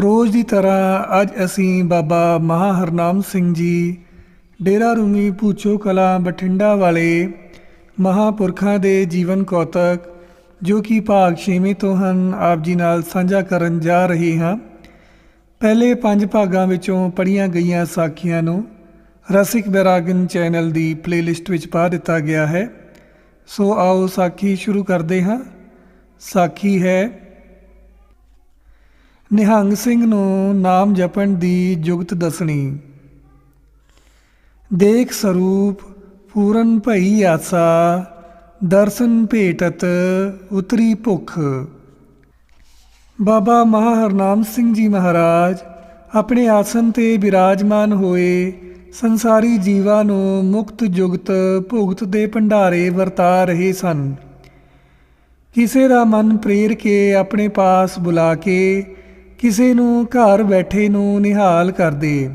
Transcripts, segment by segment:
ਰੋਜ਼ ਦੀ ਤਰ੍ਹਾਂ ਅੱਜ ਅਸੀਂ ਬਾਬਾ ਮਹਾ ਹਰਨਾਮ ਸਿੰਘ ਜੀ, ਡੇਰਾ ਰੂਮੀ ਭੂਚੋ ਕਲਾਂ ਬਠਿੰਡਾ ਵਾਲੇ ਮਹਾਪੁਰਖਾਂ ਦੇ ਜੀਵਨ ਕੌਤਕ, ਜੋ ਕਿ ਭਾਗ ਛੇਵੇਂ ਤੋਂ ਹਨ, ਆਪ ਜੀ ਨਾਲ ਸਾਂਝਾ ਕਰਨ ਜਾ ਰਹੇ ਹਾਂ। ਪਹਿਲੇ ਪੰਜ ਭਾਗਾਂ ਵਿੱਚੋਂ ਪੜੀਆਂ ਗਈਆਂ ਸਾਖੀਆਂ ਨੂੰ ਰਸਿਕ ਬੈਰਾਗਨ ਚੈਨਲ ਦੀ ਪਲੇਲਿਸਟ ਵਿੱਚ ਪਾ ਦਿੱਤਾ ਗਿਆ ਹੈ। ਸੋ ਆਓ ਸਾਖੀ ਸ਼ੁਰੂ ਕਰਦੇ ਹਾਂ। ਸਾਖੀ ਹੈ ਨਿਹੰਗ ਸਿੰਘ ਨੂੰ ਨਾਮ ਜਪਣ ਦੀ ਜੁਗਤ ਦੱਸਣੀ। ਦੇਖ ਸਰੂਪ ਪੂਰਨ ਭਈ ਆਸਾ, ਦਰਸ਼ਨ ਭੇਟਤ ਉਤਰੀ ਭੁਖ। ਬਾਬਾ ਮਹਾਹਰਨਾਮ ਸਿੰਘ ਜੀ ਮਹਾਰਾਜ, ਆਪਣੇ ਆਸਨ ਤੇ ਬਿਰਾਜਮਾਨ ਹੋਏ, ਸੰਸਾਰੀ ਜੀਵਾਂ ਨੂੰ ਮੁਕਤ ਜੁਗਤ ਭੁਗਤ ਦੇ ਭੰਡਾਰੇ ਵਰਤਾ ਰਹੇ ਸਨ। ਕਿਸੇ ਦਾ ਮਨ ਪ੍ਰੇਰ ਕੇ ਆਪਣੇ ਪਾਸ ਬੁਲਾ ਕੇ ਕਿਸੇ ਨੂੰ ਘਰ ਬੈਠੇ ਨੂੰ ਨਿਹਾਲ ਕਰਦੇ।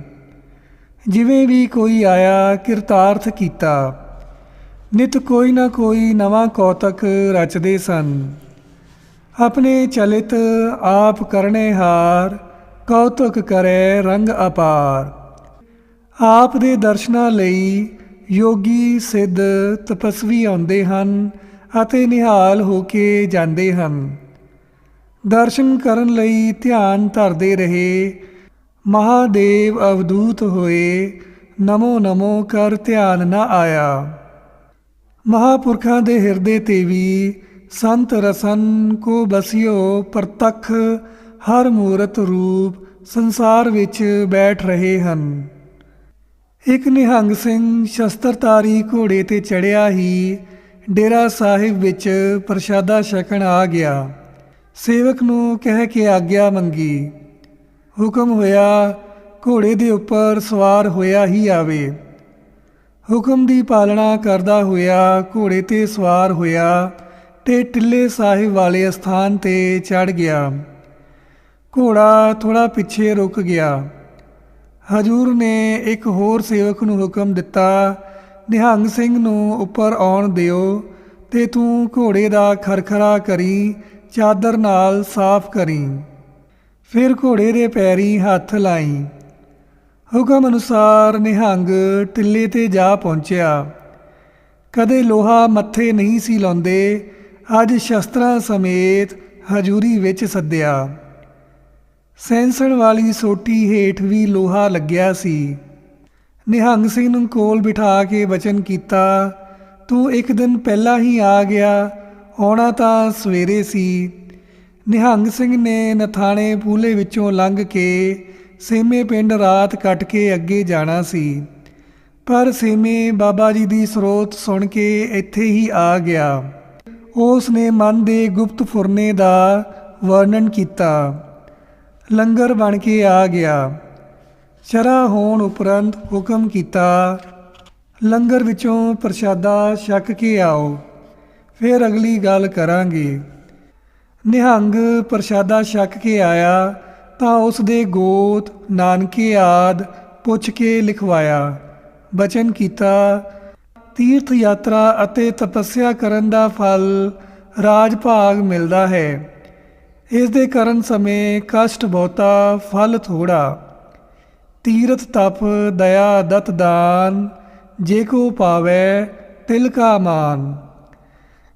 ਜਿਵੇਂ ਵੀ ਕੋਈ ਆਇਆ, ਕਿਰਤਾਰਥ ਕੀਤਾ। ਨਿਤ ਕੋਈ ਨਾ ਕੋਈ ਨਵਾਂ ਕੌਤਕ ਰਚਦੇ ਸਨ। ਆਪਣੇ ਚਲਿਤ ਆਪ ਕਰਨੇ ਹਾਰ, ਕੌਤਕ ਕਰੇ ਰੰਗ ਅਪਾਰ। ਆਪ ਦੇ ਦਰਸ਼ਨਾਂ ਲਈ ਯੋਗੀ ਸਿੱਧ ਤਪਸਵੀ ਆਉਂਦੇ ਹਨ ਅਤੇ ਨਿਹਾਲ ਹੋ ਕੇ ਜਾਂਦੇ ਹਨ। ਦਰਸ਼ਨ ਕਰਨ ਲਈ ਧਿਆਨ ਧਰਦੇ ਰਹੇ। ਮਹਾਦੇਵ ਅਵਦੂਤ ਹੋਏ, ਨਮੋ ਨਮੋ ਕਰ ਧਿਆਨ ਨਾ ਆਇਆ। ਮਹਾਪੁਰਖਾਂ ਦੇ ਹਿਰਦੇ ਤੇ ਵੀ ਸੰਤ ਰਸਨ ਕੋ ਬਸਿਓ ਪ੍ਰਤੱਖ, ਹਰ ਮੂਰਤ ਰੂਪ ਸੰਸਾਰ ਵਿੱਚ ਬੈਠ ਰਹੇ ਹਨ। ਇੱਕ ਨਿਹੰਗ ਸਿੰਘ ਸ਼ਸਤਰਤਾਰੀ ਘੋੜੇ ਤੇ ਚੜਿਆ ਹੀ ਡੇਰਾ ਸਾਹਿਬ ਵਿੱਚ ਪ੍ਰਸ਼ਾਦਾ ਛਕਣ ਆ ਗਿਆ। ਸੇਵਕ ਨੂੰ ਕਹਿ ਕੇ ਆਗਿਆ ਮੰਗੀ, ਹੁਕਮ ਹੋਇਆ, ਘੋੜੇ ਦੇ ਉੱਪਰ ਸਵਾਰ ਹੋਇਆ ਹੀ ਆਵੇ। ਹੁਕਮ ਦੀ ਪਾਲਣਾ ਕਰਦਾ ਹੋਇਆ, ਘੋੜੇ ਤੇ ਸਵਾਰ ਹੋਇਆ, ਤੇ ਟਿੱਲੇ ਸਾਹਿਬ ਵਾਲੇ ਸਥਾਨ ਤੇ ਚੜ ਗਿਆ। ਘੋੜਾ ਥੋੜਾ ਪਿੱਛੇ ਰੁਕ ਗਿਆ। ਹਜੂਰ ਨੇ ਇੱਕ ਹੋਰ ਸੇਵਕ ਨੂੰ ਹੁਕਮ ਦਿੱਤਾ, ਨਿਹੰਗ ਸਿੰਘ ਨੂੰ ਉੱਪਰ ਆਉਣ ਦਿਓ ਤੇ ਤੂੰ ਘੋੜੇ ਦਾ ਖਰਖਰਾ ਕਰੀ ਚਾਦਰ ਨਾਲ ਸਾਫ਼ ਕਰੀ। ਫਿਰ ਘੋੜੇ ਦੇ ਪੈਰੀ ਹੱਥ ਲਾਈ। ਹੁਕਮ ਅਨੁਸਾਰ ਨਿਹੰਗ ਟਿੱਲੇ ਤੇ ਜਾ ਪਹੁੰਚਿਆ। ਕਦੇ ਲੋਹਾ ਮੱਥੇ ਨਹੀਂ ਸੀ ਲਾਉਂਦੇ, ਅੱਜ ਸ਼ਸਤਰਾਂ ਸਮੇਤ ਹਜੂਰੀ ਵਿੱਚ ਸੱਦਿਆ। ਸੈਂਸਣ ਵਾਲੀ ਸੋਟੀ ਹੇਠ ਵੀ ਲੋਹਾ ਲੱਗਿਆ ਸੀ। ਨਿਹੰਗ ਸਿੰਘ ਨੂੰ ਕੋਲ ਬਿਠਾ ਕੇ ਬਚਨ ਕੀਤਾ, ਤੂੰ ਇੱਕ ਦਿਨ ਪਹਿਲਾਂ ਹੀ ਆ ਗਿਆ ਆਉਣਾ ਤਾਂ ਸਵੇਰੇ ਸੀ। ਨਿਹੰਗ ਸਿੰਘ ਨੇ ਨਥਾਣੇ ਪੂਲੇ ਵਿੱਚੋਂ ਲੰਘ ਕੇ ਸੇਮੇ ਪਿੰਡ ਰਾਤ ਕੱਟ ਕੇ ਅੱਗੇ ਜਾਣਾ ਸੀ। ਪਰ ਸੇਮੇ ਬਾਬਾ ਜੀ ਦੀ ਸਰੋਤ ਸੁਣ ਕੇ ਇੱਥੇ ਹੀ ਆ ਗਿਆ। ਉਸ ਨੇ ਮਨ ਦੇ ਗੁਪਤ ਫੁਰਨੇ ਦਾ ਵਰਣਨ ਕੀਤਾ। ਲੰਗਰ ਬਣ ਕੇ ਆ ਗਿਆ। ਸ਼ਰਾ ਹੋਣ ਉਪਰੰਤ ਹੁਕਮ ਕੀਤਾ, ਲੰਗਰ ਵਿੱਚੋਂ ਪ੍ਰਸ਼ਾਦਾ ਛਕ ਕੇ ਆਓ। ਫਿਰ ਅਗਲੀ ਗੱਲ ਕਰਾਂਗੇ। ਨਿਹੰਗ ਪ੍ਰਸ਼ਾਦਾ ਛਕ ਕੇ ਆਇਆ, ਤਾਂ ਉਸ ਦੇ ਗੋਤ ਨਾਨਕੇ ਆਦ ਪੁੱਛ ਕੇ ਲਿਖਵਾਇਆ। ਬਚਨ ਕੀਤਾ, ਤੀਰਥ ਯਾਤਰਾ ਅਤੇ ਤਪੱਸਿਆ ਕਰਨ ਦਾ ਫਲ ਰਾਜ ਭਾਗ ਮਿਲਦਾ ਹੈ। ਇਸ ਦੇ ਕਰਨ ਸਮੇਂ ਕਸ਼ਟ ਬਹੁਤਾ, ਫਲ ਥੋੜਾ ਤੀਰਥ ਤਪ, ਦਇਆ, ਦਤ ਦਾਨ, ਜੇ ਕੋ ਪਾਵੇ ਤਿਲ ਕਾ ਮਾਨ।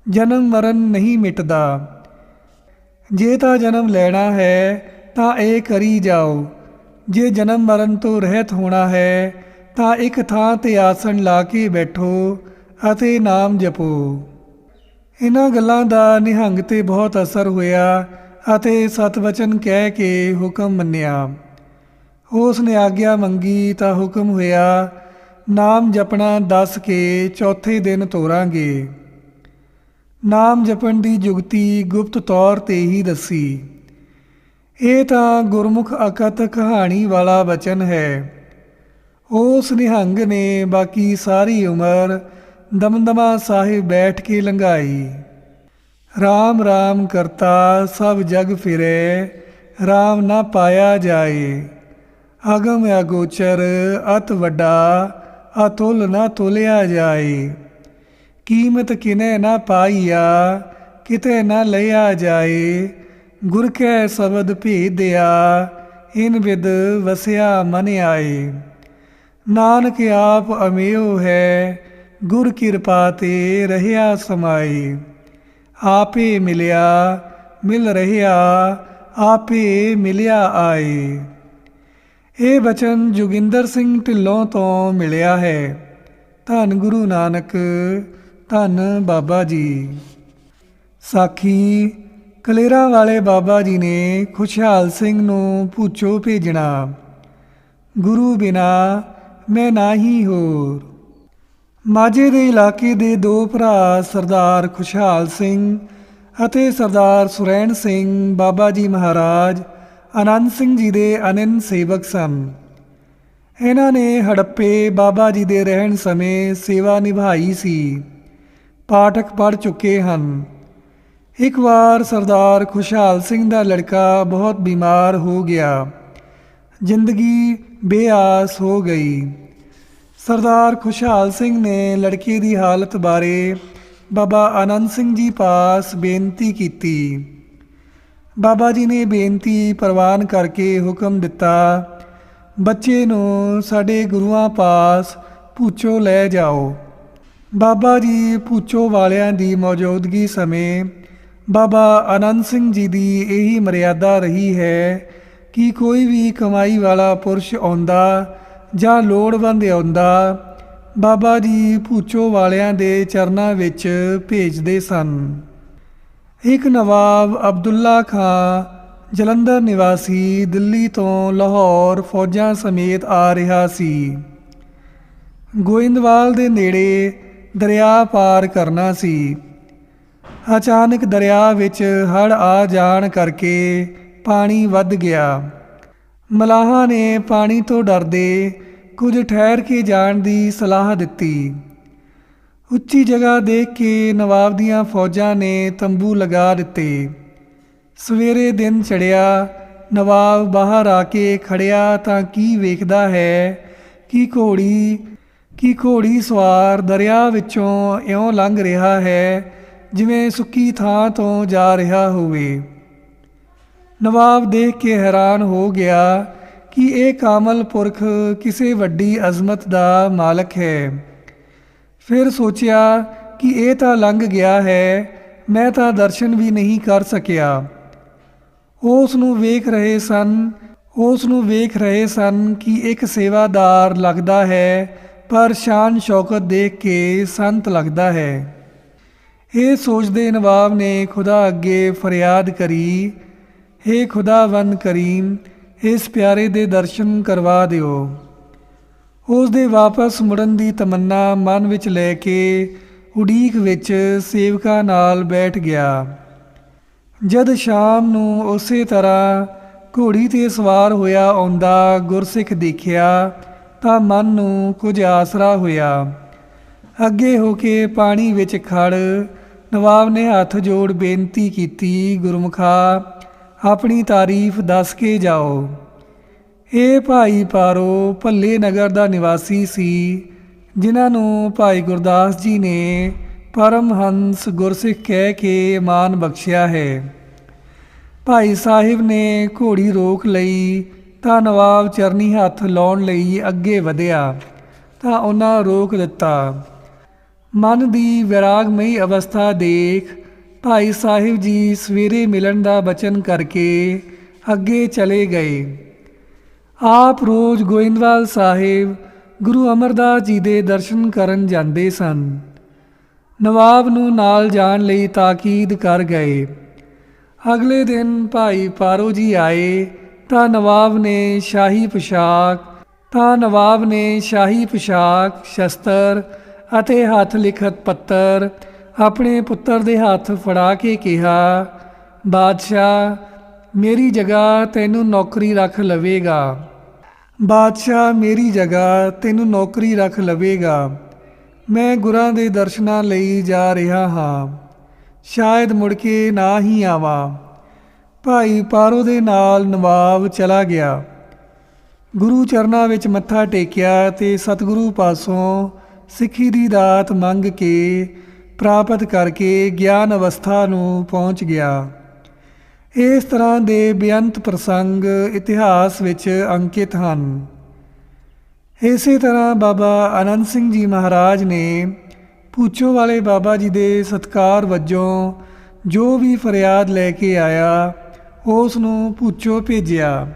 ਜਨਮ ਮਰਨ ਨਹੀਂ ਮਿਟਦਾ। ਜੇ ਤਾਂ ਜਨਮ ਲੈਣਾ ਹੈ, ਤਾਂ ਇਹ ਕਰੀ ਜਾਓ। ਜੇ ਜਨਮ ਮਰਨ ਤੋਂ ਰਹਿਤ ਹੋਣਾ ਹੈ, ਤਾਂ ਇੱਕ ਥਾਂ ਤੇ ਆਸਣ ਲਾ ਕੇ ਬੈਠੋ ਅਤੇ ਨਾਮ ਜਪੋ। ਇਹਨਾਂ ਗੱਲਾਂ ਦਾ ਨਿਹੰਗ ਤੇ ਬਹੁਤ ਅਸਰ ਹੋਇਆ ਅਤੇ ਸਤਵਚਨ ਕਹਿ ਕੇ ਹੁਕਮ ਮੰਨਿਆ। ਉਸ ਨੇ ਆਗਿਆ ਮੰਗੀ ਤਾਂ ਹੁਕਮ ਹੋਇਆ, ਨਾਮ ਜਪਣਾ ਦੱਸ ਕੇ ਚੌਥੇ ਦਿਨ ਤੋਰਾਂਗੇ। ਨਾਮ ਜਪਣ ਦੀ ਜੁਗਤੀ ਗੁਪਤ ਤੌਰ ਤੇ ਹੀ ਦੱਸੀ। ਇਹ ਤਾਂ ਗੁਰਮੁਖ ਅਕਤ ਕਹਾਣੀ ਵਾਲਾ ਬਚਨ ਹੈ। ਉਸ ਨਿਹੰਗ ਨੇ ਬਾਕੀ ਸਾਰੀ ਉਮਰ ਦਮਦਮਾ ਸਾਹਿਬ ਬੈਠ ਕੇ ਲੰਘਾਈ। RAM RAM ਕਰਤਾ ਸਭ ਜਗ ਫਿਰੇ RAM ਨਾ ਪਾਇਆ ਜਾਏ। ਅਗਮ ਅਗੋਚਰ ਅਤ ਵੱਡਾ, ਅਤੁਲ ਨਾ ਤੁਲਿਆ ਜਾਏ। ਕੀਮਤ ਕਿਨੇ ਨਾ ਪਾਈਆ, ਕਿਤੇ ਨਾ ਲਿਆ ਜਾਏ। ਗੁਰ ਕੈ ਸ਼ਬਦ ਭੇਦਿਆ, ਇਨ ਵਿਦ ਵਸਿਆ ਮਨ ਆਏ। ਨਾਨਕ ਆਪ ਅਮੇਉ ਹੈ, ਗੁਰ ਕਿਰਪਾ ਤੇ ਰਹਿਆ ਸਮਾਈ ਆਪੇ ਮਿਲਿਆ, ਮਿਲ ਰਹਿਆ, ਆਪੇ ਮਿਲਿਆ ਆਏ। ਇਹ ਬਚਨ ਜੋਗਿੰਦਰ ਸਿੰਘ ਢਿੱਲੋਂ ਤੋਂ ਮਿਲਿਆ ਹੈ। ਧੰਨ ਗੁਰੂ ਨਾਨਕ ਧੰਨ ਬਾਬਾ ਜੀ। ਸਾਖੀ ਕਲੇਰਾ ਵਾਲੇ ਬਾਬਾ ਜੀ ਨੇ ਖੁਸ਼ਹਾਲ ਸਿੰਘ ਨੂੰ ਭੂਚੋ ਭੇਜਣਾ। ਗੁਰੂ ਬਿਨਾ ਮੈਂ ਨਾਹੀ ਹੋਰ। ਮਾਝੇ ਦੇ ਇਲਾਕੇ ਦੇ ਦੋ ਭਰਾ ਸਰਦਾਰ ਖੁਸ਼ਹਾਲ ਸਿੰਘ ਅਤੇ ਸਰਦਾਰ ਸੁਰੈਣ ਸਿੰਘ ਬਾਬਾ ਜੀ ਮਹਾਰਾਜ ਆਨੰਦ ਸਿੰਘ ਜੀ ਦੇ ਅਨੰਨ ਸੇਵਕ ਸਨ। ਇਹਨਾਂ ਨੇ ਹੜੱਪੇ ਬਾਬਾ ਜੀ ਦੇ ਰਹਿਣ ਸਮੇਂ ਸੇਵਾ ਨਿਭਾਈ ਸੀ। ਪਾਠਕ ਪੜ ਚੁੱਕੇ ਹਨ। ਇੱਕ ਵਾਰ ਸਰਦਾਰ ਖੁਸ਼ਹਾਲ ਸਿੰਘ ਦਾ ਲੜਕਾ ਬਹੁਤ ਬਿਮਾਰ ਹੋ ਗਿਆ। ਜ਼ਿੰਦਗੀ ਬੇਆਸ ਹੋ ਗਈ। ਸਰਦਾਰ ਖੁਸ਼ਹਾਲ ਸਿੰਘ ਨੇ ਲੜਕੇ ਦੀ ਹਾਲਤ ਬਾਰੇ ਬਾਬਾ ਆਨੰਦ ਸਿੰਘ ਜੀ ਪਾਸ ਬੇਨਤੀ ਕੀਤੀ। ਬਾਬਾ ਜੀ ਨੇ ਬੇਨਤੀ ਪ੍ਰਵਾਨ ਕਰਕੇ ਹੁਕਮ ਦਿੱਤਾ, ਬੱਚੇ ਨੂੰ ਸਾਡੇ ਗੁਰੂਆਂ ਪਾਸ ਪੂਚੋ ਲੈ ਜਾਓ। ਬਾਬਾ ਜੀ ਪੂਚੋ ਵਾਲਿਆਂ ਦੀ ਮੌਜੂਦਗੀ ਸਮੇਂ। ਬਾਬਾ ਆਨੰਦ ਸਿੰਘ ਜੀ ਦੀ ਇਹੀ ਮਰਿਆਦਾ ਰਹੀ ਹੈ ਕਿ ਕੋਈ ਵੀ ਕਮਾਈ ਵਾਲਾ ਪੁਰਸ਼ ਆਉਂਦਾ ਜਾਂ ਲੋੜਵੰਦ ਆਉਂਦਾ, ਬਾਬਾ ਜੀ ਪੂਚੋ ਵਾਲਿਆਂ ਦੇ ਚਰਨਾਂ ਵਿੱਚ ਭੇਜਦੇ ਸਨ। ਇੱਕ ਨਵਾਬ ਅਬਦੁੱਲਾ ਖਾਂ, ਜਲੰਧਰ ਨਿਵਾਸੀ, ਦਿੱਲੀ ਤੋਂ ਲਾਹੌਰ ਫੌਜਾਂ ਸਮੇਤ ਆ ਰਿਹਾ ਸੀ। ਗੋਇੰਦਵਾਲ ਦੇ ਨੇੜੇ ਦਰਿਆ ਪਾਰ ਕਰਨਾ ਸੀ। ਅਚਾਨਕ ਦਰਿਆ ਵਿੱਚ ਹੜ ਆ ਜਾਣ ਕਰਕੇ ਪਾਣੀ ਵੱਧ ਗਿਆ। ਮਲਾਹਾਂ ਨੇ ਪਾਣੀ ਤੋਂ ਡਰਦੇ ਕੁਝ ਠਹਿਰ ਕੇ ਜਾਣ ਦੀ ਸਲਾਹ ਦਿੱਤੀ। ਉੱਚੀ ਜਗ੍ਹਾ ਦੇਖ ਕੇ ਨਵਾਬ ਦੀਆਂ ਫੌਜਾਂ ਨੇ ਤੰਬੂ ਲਗਾ ਦਿੱਤੇ। ਸਵੇਰੇ ਦਿਨ ਚੜਿਆ ਨਵਾਬ ਬਾਹਰ ਆ ਕੇ ਖੜਿਆ ਤਾਂ ਕੀ ਵੇਖਦਾ ਹੈ ਕਿ ਘੋੜੀ ਕਿ ਘੋੜੀ ਸਵਾਰ ਦਰਿਆ ਵਿੱਚੋਂ ਇਉਂ ਲੰਘ ਰਿਹਾ ਹੈ, ਜਿਵੇਂ ਸੁੱਕੀ ਥਾਂ ਤੋਂ ਜਾ ਰਿਹਾ ਹੋਵੇ। ਨਵਾਬ ਦੇਖ ਕੇ ਹੈਰਾਨ ਹੋ ਗਿਆ ਕਿ ਇਹ ਕਾਮਲ ਪੁਰਖ ਕਿਸੇ ਵੱਡੀ ਅਜ਼ਮਤ ਦਾ ਮਾਲਕ ਹੈ। ਫਿਰ ਸੋਚਿਆ ਕਿ ਇਹ ਤਾਂ ਲੰਘ ਗਿਆ ਹੈ, ਮੈਂ ਤਾਂ ਦਰਸ਼ਨ ਵੀ ਨਹੀਂ ਕਰ ਸਕਿਆ। ਉਸ ਨੂੰ ਵੇਖ ਰਹੇ ਸਨ, ਉਸ ਨੂੰ ਵੇਖ ਰਹੇ ਸਨ ਕਿ ਇੱਕ ਸੇਵਾਦਾਰ ਲੱਗਦਾ ਹੈ ਪਰ ਸ਼ਾਨ ਸ਼ੌਕਤ ਦੇਖ ਕੇ ਸੰਤ ਲੱਗਦਾ ਹੈ। ਇਹ ਸੋਚਦੇ ਨਵਾਬ ਨੇ ਖੁਦਾ ਅੱਗੇ ਫਰਿਆਦ ਕਰੀ। हे ਖੁਦਾਵੰਦ ਕਰੀਮ, ਇਸ ਪਿਆਰੇ ਦੇ ਦਰਸ਼ਨ ਕਰਵਾ ਦਿਓ। ਉਸ ਦੇ ਵਾਪਸ ਮੁੜਨ ਦੀ ਤਮੰਨਾ ਮਨ ਵਿੱਚ ਲੈ ਕੇ ਉਡੀਕ ਵਿੱਚ ਸੇਵਕਾਂ ਨਾਲ ਬੈਠ ਗਿਆ। ਜਦ ਸ਼ਾਮ ਨੂੰ ਉਸੇ ਤਰ੍ਹਾਂ ਘੋੜੀ ਤੇ ਸਵਾਰ ਹੋਇਆ ਆਉਂਦਾ ਗੁਰਸਿੱਖ ਦੇਖਿਆ ਤਾਂ ਮਨ ਨੂੰ ਕੁਝ ਆਸਰਾ ਹੋਇਆ। ਅੱਗੇ ਹੋ ਕੇ ਪਾਣੀ ਵਿੱਚ ਖੜ ਨਵਾਬ ਨੇ ਹੱਥ ਜੋੜ ਬੇਨਤੀ ਕੀਤੀ, ਗੁਰਮੁਖਾ, ਆਪਣੀ ਤਾਰੀਫ ਦੱਸ ਕੇ ਜਾਓ। ਇਹ ਭਾਈ ਪਾਰੋ ਭੱਲੇ ਨਗਰ ਦਾ ਨਿਵਾਸੀ ਸੀ, ਜਿਨ੍ਹਾਂ ਨੂੰ ਭਾਈ ਗੁਰਦਾਸ ਜੀ ਨੇ ਪਰਮਹੰਸ ਗੁਰਸਿੱਖ ਕਹਿ ਕੇ ਮਾਨ ਬਖਸ਼ਿਆ ਹੈ। ਭਾਈ ਸਾਹਿਬ ਨੇ ਘੋੜੀ ਰੋਕ ਲਈ ਤਾਂ ਨਵਾਬ ਚਰਨੀ ਹੱਥ ਲਾਉਣ ਲਈ ਅੱਗੇ ਵਧਿਆ, ਤਾਂ ਉਹਨਾਂ ਰੋਕ ਦਿੱਤਾ। ਮਨ ਦੀ ਵਿਰਾਗਮਈ ਅਵਸਥਾ ਦੇਖ ਭਾਈ ਸਾਹਿਬ ਜੀ ਸਵੇਰੇ ਮਿਲਣ ਦਾ ਬਚਨ ਕਰਕੇ ਅੱਗੇ ਚਲੇ ਗਏ। ਆਪ ਰੋਜ਼ ਗੋਇੰਦਵਾਲ ਸਾਹਿਬ, ਗੁਰੂ ਅਮਰਦਾਸ ਜੀ ਦੇ ਦਰਸ਼ਨ ਕਰਨ ਜਾਂਦੇ ਸਨ। ਨਵਾਬ ਨੂੰ ਨਾਲ ਜਾਣ ਲਈ ਤਾਕੀਦ ਕਰ ਗਏ। ਅਗਲੇ ਦਿਨ ਭਾਈ ਪਾਰੋ ਜੀ ਆਏ ਤਾਂ ਨਵਾਬ ਨੇ ਸ਼ਾਹੀ ਪੁਸ਼ਾਕ, ਤਾਂ ਨਵਾਬ ਨੇ ਸ਼ਾਹੀ ਪੁਸ਼ਾਕ, ਸ਼ਸਤਰ ਅਤੇ ਹੱਥ ਲਿਖਤ ਪੱਤਰ ਆਪਣੇ ਪੁੱਤਰ ਦੇ ਹੱਥ ਫੜਾ ਕੇ ਕਿਹਾ, ਬਾਦਸ਼ਾਹ, ਮੇਰੀ ਜਗ੍ਹਾ ਤੈਨੂੰ ਨੌਕਰੀ ਰੱਖ ਲਵੇਗਾ। ਬਾਦਸ਼ਾਹ, ਮੇਰੀ ਜਗ੍ਹਾ ਤੈਨੂੰ ਨੌਕਰੀ ਰੱਖ ਲਵੇਗਾ। ਮੈਂ ਗੁਰਾਂ ਦੇ ਦਰਸ਼ਨਾਂ ਲਈ ਜਾ ਰਿਹਾ ਹਾਂ। ਸ਼ਾਇਦ ਮੁੜ ਕੇ ਨਾ ਹੀ ਆਵਾਂ। ਭਾਈ ਪਾਰੋ ਦੇ ਨਾਲ ਨਵਾਬ ਚਲਾ ਗਿਆ। ਗੁਰੂ ਚਰਨਾਂ ਵਿੱਚ ਮੱਥਾ ਟੇਕਿਆ ਤੇ ਸਤਿਗੁਰੂ ਪਾਸੋਂ ਸਿੱਖੀ ਦੀ ਦਾਤ ਮੰਗ ਕੇ ਪ੍ਰਾਪਤ ਕਰਕੇ ਗਿਆਨ ਅਵਸਥਾ ਨੂੰ ਪਹੁੰਚ ਗਿਆ। ਇਸ ਤਰ੍ਹਾਂ ਦੇ ਬੇਅੰਤ ਪ੍ਰਸੰਗ ਇਤਿਹਾਸ ਵਿੱਚ ਅੰਕਿਤ ਹਨ। ਇਸੇ ਤਰ੍ਹਾਂ ਬਾਬਾ ਆਨੰਦ ਸਿੰਘ ਜੀ ਮਹਾਰਾਜ ਨੇ ਪੂਛੋ ਵਾਲੇ ਬਾਬਾ ਜੀ ਦੇ ਸਤਕਾਰ ਵਜੋਂ ਜੋ ਵੀ ਫਰਿਆਦ ਲੈ ਕੇ ਆਇਆ ਉਸ ਨੂੰ ਪੂਚੋ ਭੇਜਿਆ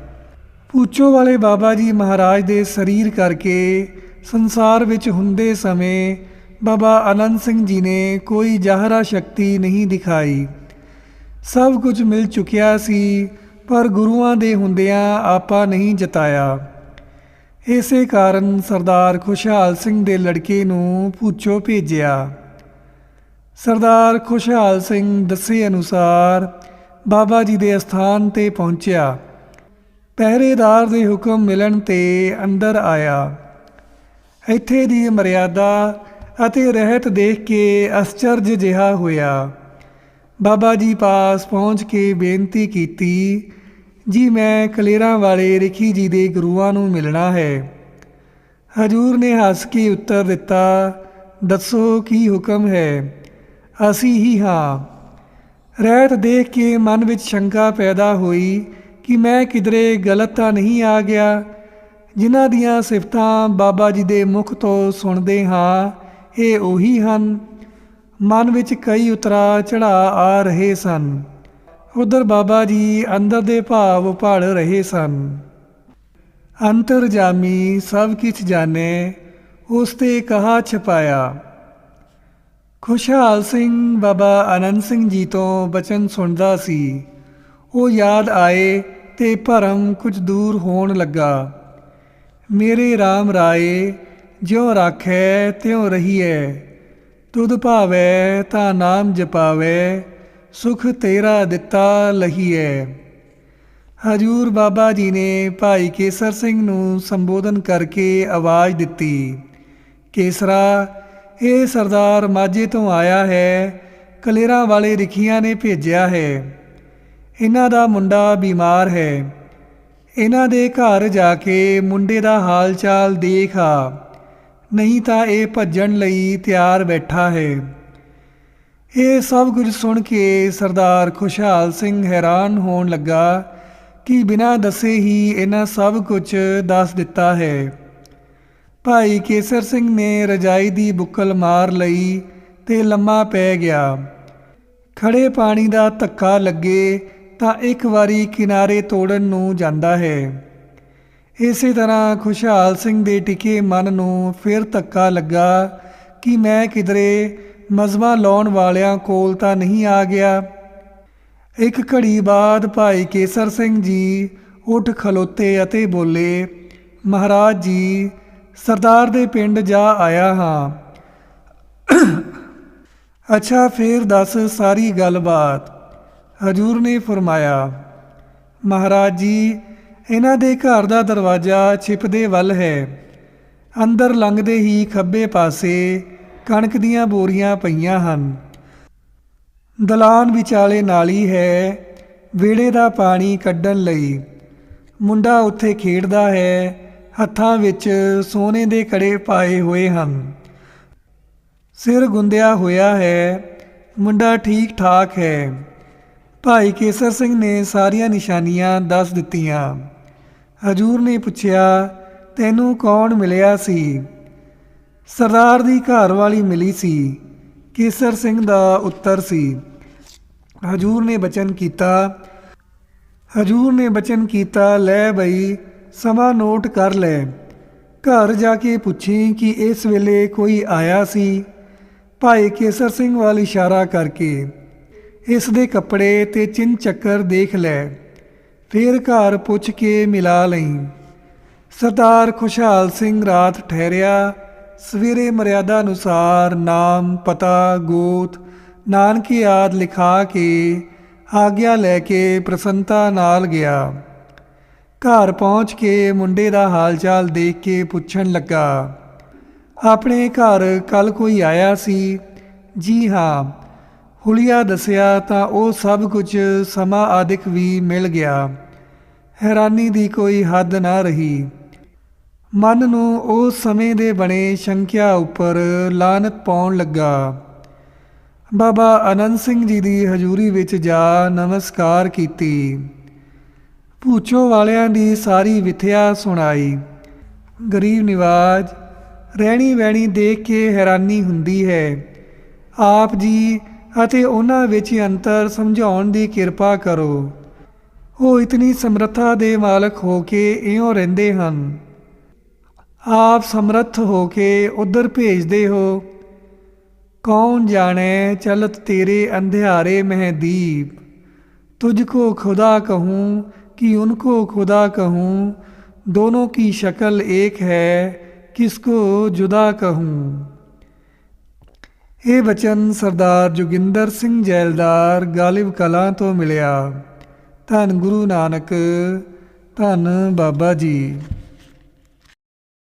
ਪੂਚੋ ਵਾਲੇ ਬਾਬਾ ਜੀ ਮਹਾਰਾਜ ਦੇ ਸਰੀਰ ਕਰਕੇ ਸੰਸਾਰ ਵਿੱਚ ਹੁੰਦੇ ਸਮੇਂ ਬਾਬਾ ਅਨੰਦ ਸਿੰਘ ਜੀ ਨੇ ਕੋਈ ਜ਼ਾਹਰਾ ਸ਼ਕਤੀ ਨਹੀਂ ਦਿਖਾਈ। ਸਭ ਕੁਝ ਮਿਲ ਚੁੱਕਿਆ ਸੀ, ਪਰ ਗੁਰੂਆਂ ਦੇ ਹੁੰਦਿਆਂ ਆਪਾ ਨਹੀਂ ਜਤਾਇਆ। ਇਸੇ ਕਾਰਨ ਸਰਦਾਰ ਖੁਸ਼ਹਾਲ ਸਿੰਘ ਦੇ ਲੜਕੇ ਨੂੰ ਪੂਚੋ ਭੇਜਿਆ। ਸਰਦਾਰ ਖੁਸ਼ਹਾਲ ਸਿੰਘ ਦੱਸੇ ਅਨੁਸਾਰ ਬਾਬਾ ਜੀ ਦੇ ਅਸਥਾਨ ਤੇ ਪਹੁੰਚਿਆ। ਪਹਿਰੇਦਾਰ ਦੇ ਹੁਕਮ ਮਿਲਣ ਤੇ ਅੰਦਰ ਆਇਆ। ਇੱਥੇ ਦੀ ਮਰਿਆਦਾ ਅਤੇ ਰਹਿਤ ਦੇਖ ਕੇ ਅਸਚਰਜ ਜਿਹਾ ਹੋਇਆ। ਬਾਬਾ ਜੀ ਪਾਸ ਪਹੁੰਚ ਕੇ ਬੇਨਤੀ ਕੀਤੀ, ਜੀ ਮੈਂ ਕਲੇਰਾਂ ਵਾਲੇ ਰਿਖੀ ਜੀ ਦੇ ਗੁਰੂਆਂ ਨੂੰ ਮਿਲਣਾ ਹੈ। ਹਜੂਰ ਨੇ ਹੱਸ ਕੇ ਉੱਤਰ ਦਿੱਤਾ, ਦੱਸੋ ਕੀ ਹੁਕਮ ਹੈ? ਅਸੀਂ ਹੀ ਹਾਂ। ਰਹਿਤ ਦੇਖ ਕੇ ਮਨ ਵਿੱਚ ਸ਼ੰਕਾ ਪੈਦਾ ਹੋਈ ਕਿ ਮੈਂ ਕਿਧਰੇ ਗਲਤ ਤਾਂ ਨਹੀਂ ਆ ਗਿਆ। ਜਿਨ੍ਹਾਂ ਦੀਆਂ ਸਿਫਤਾਂ ਬਾਬਾ ਜੀ ਦੇ ਮੁਖ ਤੋਂ ਸੁਣਦੇ ਹਾਂ, ਇਹ ਉਹੀ ਹਨ। ਮਨ ਵਿੱਚ ਕਈ ਉਤਰਾ ਚੜਾ ਆ ਰਹੇ ਸਨ। ਉਧਰ ਬਾਬਾ ਜੀ ਅੰਦਰ ਦੇ ਭਾਵ ਭੜ ਰਹੇ ਸਨ। ਅੰਤਰਜਾਮੀ ਸਭ ਕਿਛ ਜਾਣੇ, ਉਸ ਤੇ ਕਹਾ ਛਪਾਇਆ। ਖੁਸ਼ਹਾਲ ਸਿੰਘ ਬਾਬਾ ਆਨੰਦ ਸਿੰਘ ਜੀ ਤੋਂ ਬਚਨ ਸੁਣਦਾ ਸੀ। ਉਹ ਯਾਦ ਆਏ ਤੇ ਭਰਮ ਕੁਝ ਦੂਰ ਹੋਣ ਲੱਗਾ। ਮੇਰੇ RAM ਰਾਏ, ਜਿਉ ਰਾਖੈ ਤਿਉ ਰਹੀਐ। ਤੁਧ ਭਾਵੈ ਤਾਂ ਨਾਮ ਜਪਾਵੈ, ਸੁਖ ਤੇਰਾ ਦਿੱਤਾ ਲਹੀਐ। ਹਜੂਰ ਬਾਬਾ ਜੀ ਨੇ ਭਾਈ ਕੇਸਰ ਸਿੰਘ ਨੂੰ ਸੰਬੋਧਨ ਕਰਕੇ ਆਵਾਜ਼ ਦਿੱਤੀ, ਕੇਸਰਾ ਇਹ ਸਰਦਾਰ ਮਾਝੇ ਤੋਂ ਆਇਆ ਹੈ, ਕਲੇਰਾਂ ਵਾਲੇ ਰਿਖੀਆਂ ਨੇ ਭੇਜਿਆ ਹੈ। ਇਹਨਾਂ ਦਾ ਮੁੰਡਾ ਬਿਮਾਰ ਹੈ। ਇਹਨਾਂ ਦੇ ਘਰ ਜਾ ਕੇ ਮੁੰਡੇ ਦਾ ਹਾਲ ਚਾਲ ਦੇਖ ਆ। ਨਹੀਂ ਤਾਂ ਇਹ ਭੱਜਣ ਲਈ ਤਿਆਰ ਬੈਠਾ ਹੈ। ਇਹ ਸਭ ਕੁਝ ਸੁਣ ਕੇ ਸਰਦਾਰ ਖੁਸ਼ਹਾਲ ਸਿੰਘ ਹੈਰਾਨ ਹੋਣ ਲੱਗਾ ਕਿ ਬਿਨਾਂ ਦੱਸੇ ਹੀ ਇਹਨਾਂ ਸਭ ਕੁਝ ਦੱਸ ਦਿੱਤਾ ਹੈ। ਭਾਈ ਕੇਸਰ ਸਿੰਘ ਨੇ ਰਜਾਈ ਦੀ ਬੁੱਕਲ ਮਾਰ ਲਈ ਤੇ ਲੰਮਾ ਪੈ ਗਿਆ। ਖੜੇ ਪਾਣੀ ਦਾ ਧੱਕਾ ਲੱਗੇ ਤਾਂ ਇੱਕ ਵਾਰੀ ਕਿਨਾਰੇ ਤੋੜਨ ਨੂੰ ਜਾਂਦਾ ਹੈ। ਇਸੇ ਤਰ੍ਹਾਂ ਖੁਸ਼ਹਾਲ ਸਿੰਘ ਦੇ ਟਿਕੇ ਮਨ ਨੂੰ ਫਿਰ ਧੱਕਾ ਲੱਗਾ ਕਿ ਮੈਂ ਕਿਧਰੇ ਮਜ਼ਮਾ ਲਾਉਣ ਵਾਲਿਆਂ ਕੋਲ ਤਾਂ ਨਹੀਂ ਆ ਗਿਆ। ਇੱਕ ਘੜੀ ਬਾਅਦ ਭਾਈ ਕੇਸਰ ਸਿੰਘ ਜੀ ਉੱਠ ਖਲੋਤੇ ਅਤੇ ਬੋਲੇ, ਮਹਾਰਾਜ ਜੀ ਸਰਦਾਰ ਦੇ ਪਿੰਡ ਜਾ ਆਇਆ ਹਾਂ। ਅੱਛਾ, ਫੇਰ ਦੱਸ ਸਾਰੀ ਗੱਲਬਾਤ। ਹਜੂਰ ਨੇ ਫਰਮਾਇਆ, ਮਹਾਰਾਜ ਜੀ, ਇਹਨਾਂ ਦੇ ਘਰ ਦਾ ਦਰਵਾਜ਼ਾ ਛਿਪਦੇ ਵੱਲ ਹੈ। ਅੰਦਰ ਲੰਘਦੇ ਹੀ ਖੱਬੇ ਪਾਸੇ ਕਣਕ ਦੀਆਂ ਬੋਰੀਆਂ ਪਈਆਂ ਹਨ। ਦਲਾਨ ਵਿਚਾਲੇ ਨਾਲੀ ਹੈ। ਵਿਹੜੇ ਦਾ ਪਾਣੀ ਕੱਢਣ ਲਈ ਮੁੰਡਾ ਉੱਥੇ ਖੇਡਦਾ ਹੈ। ਹੱਥਾਂ ਵਿੱਚ ਸੋਨੇ ਦੇ ਕੜੇ ਪਾਏ ਹੋਏ ਹਨ। ਸਿਰ ਗੁੰਦਿਆ ਹੋਇਆ ਹੈ, ਮੁੰਡਾ ਠੀਕ ਠਾਕ ਹੈ। ਭਾਈ ਕੇਸਰ ਸਿੰਘ ਨੇ ਸਾਰੀਆਂ ਨਿਸ਼ਾਨੀਆਂ ਦੱਸ ਦਿੱਤੀਆਂ। ਹਜੂਰ ਨੇ ਪੁੱਛਿਆ, ਤੈਨੂੰ ਕੌਣ ਮਿਲਿਆ ਸੀ? ਸਰਦਾਰ ਦੀ ਘਰ ਵਾਲੀ ਮਿਲੀ ਸੀ। ਕੇਸਰ ਸਿੰਘ ਦਾ ਉੱਤਰ ਸੀ। ਹਜੂਰ ਨੇ ਬਚਨ ਕੀਤਾ। ਹਜੂਰ ਨੇ ਬਚਨ ਕੀਤਾ, ਲੈ ਬਈ ਸਮਾਂ ਨੋਟ ਕਰ ਲੈ। ਘਰ ਜਾ ਕੇ ਪੁੱਛੀ ਕਿ ਇਸ ਵੇਲੇ ਕੋਈ ਆਇਆ ਸੀ। ਭਾਈ ਕੇਸਰ ਸਿੰਘ ਵੱਲ ਇਸ਼ਾਰਾ ਕਰਕੇ ਇਸ ਦੇ ਕੱਪੜੇ ਤੇ ਚਿੰਨ ਚੱਕਰ ਦੇਖ ਲੈ। ਫਿਰ ਘਰ ਪੁੱਛ ਕੇ ਮਿਲਾ ਲਈ। ਸਰਦਾਰ ਖੁਸ਼ਹਾਲ ਸਿੰਘ ਰਾਤ ਠਹਿਰਿਆ। ਸਵੇਰੇ ਮਰਿਆਦਾ ਅਨੁਸਾਰ ਨਾਮ, ਪਤਾ, ਗੋਤ, ਨਾਨਕੀ ਆਦ ਲਿਖਾ ਕੇ ਆਗਿਆ ਲੈ ਕੇ ਪ੍ਰਸੰਤਾ ਨਾਲ ਗਿਆ। ਘਰ ਪਹੁੰਚ ਕੇ ਮੁੰਡੇ ਦਾ ਹਾਲਚਾਲ ਦੇਖ ਕੇ ਪੁੱਛਣ ਲੱਗਾ, ਆਪਣੇ ਘਰ ਕੱਲ ਕੋਈ ਆਇਆ ਸੀ? ਜੀ ਹਾਂ। ਹੁਲੀਆ ਦੱਸਿਆ ਤਾਂ ਉਹ ਸਭ ਕੁਝ ਸਮਾਂ ਆਦਿਕ ਵੀ ਮਿਲ ਗਿਆ। ਹੈਰਾਨੀ ਦੀ ਕੋਈ ਹੱਦ ਨਾ ਰਹੀ। ਮਨ ਨੂੰ ਉਸ ਸਮੇਂ ਦੇ ਬਣੇ ਸ਼ੰਕਿਆ ਉੱਪਰ ਲਾਨਤ ਪਾਉਣ ਲੱਗਾ। ਬਾਬਾ ਅਨੰਦ ਸਿੰਘ ਜੀ ਦੀ ਹਜ਼ੂਰੀ ਵਿੱਚ ਜਾ ਨਮਸਕਾਰ ਕੀਤੀ। ਪੂਛੋ ਵਾਲਿਆਂ ਦੀ ਸਾਰੀ ਵਿਥਿਆ ਸੁਣਾਈ। ਗਰੀਬ ਨਿਵਾਜ, ਰਹਿਣੀ ਵਹਿਣੀ ਦੇਖ ਕੇ ਹੈਰਾਨੀ ਹੁੰਦੀ ਹੈ। ਆਪ ਜੀ ਅਤੇ ਉਹਨਾਂ ਵਿੱਚ ਅੰਤਰ ਸਮਝਾਉਣ ਦੀ ਕਿਰਪਾ ਕਰੋ। ਉਹ ਇਤਨੀ ਸਮਰੱਥਾ ਦੇ ਮਾਲਕ ਹੋ ਕੇ ਇਉਂ ਰਹਿੰਦੇ ਹਨ। ਆਪ ਸਮਰੱਥ ਹੋ ਕੇ ਉਧਰ ਭੇਜਦੇ ਹੋ। ਕੌਣ ਜਾਣੇ ਚਲਤ ਤੇਰੇ ਅੰਧਿਆਰੇ ਮਹਿਦੀਪ ਤੁਝ ਕੋ ਖੁਦਾ ਕਹੂੰ कि उनको खुदा कहूँ दोनों की शक्ल एक है किसको जुदा कहूँ ਇਹ ਬਚਨ ਸਰਦਾਰ ਜੋਗਿੰਦਰ ਸਿੰਘ ਜੈਲਦਾਰ ਗਾਲਿਬ ਕਲਾਂ ਤੋਂ ਮਿਲਿਆ ਧੰਨ ਗੁਰੂ ਨਾਨਕ ਧੰਨ ਬਾਬਾ ਜੀ